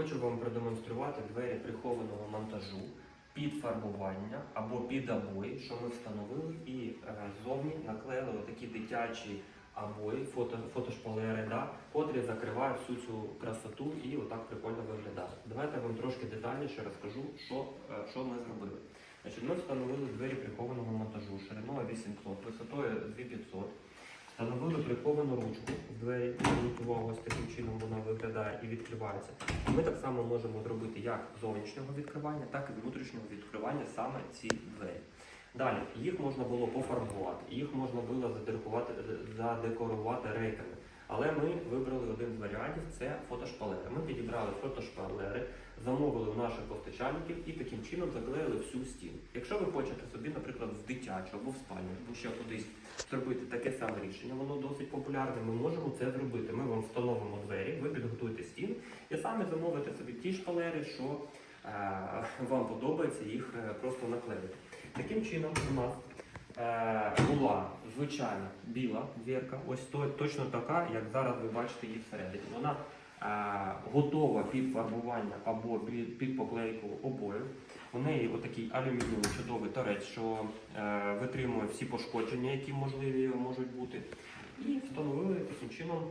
Хочу вам продемонструвати двері прихованого монтажу під фарбування або під обої, що ми встановили, і е, ззовні наклеїли такі дитячі обої, фото, фотошпалери, да, котрі закривають всю цю красоту і отак прикольно виглядає. Давайте я вам трошки детальніше розкажу, що, е, що ми зробили. Значить, ми встановили двері прихованого монтажу шириною 800, висотою 2500. Встановили приковану ручку в двері. Зверніть ось таким чином вона виглядає і відкривається. Ми так само можемо зробити як зовнішнього відкривання, так і внутрішнього відкривання саме ці двері. Далі їх можна було пофарбувати, їх можна було задекорувати рейками. Але ми вибрали один з варіантів це фотошпалери. Ми підібрали фотошпалери, замовили у наших постачальників і таким чином заклеїли всю стіну. Якщо ви хочете собі, наприклад, в дитячу або в спальню, або ще кудись зробити таке саме рішення, воно досить популярне. Ми можемо це зробити. Ми вам встановимо двері, ви підготуєте стіну і самі замовите собі ті шпалери, що е, вам подобається їх е, просто наклеїти. Таким чином у нас була звичайна біла дверка, ось то, точно така, як зараз ви бачите її всередині. Вона е, готова під фарбування або під, під поклейку обоїв. У неї отакий алюмінієвий чудовий торець, що е, витримує всі пошкодження, які можливі можуть бути. І встановили таким чином,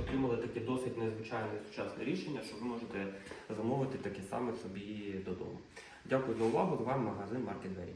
отримали таке досить незвичайне сучасне рішення, що ви можете замовити таке саме собі додому. Дякую за увагу. З вами магазин Маркет Двері.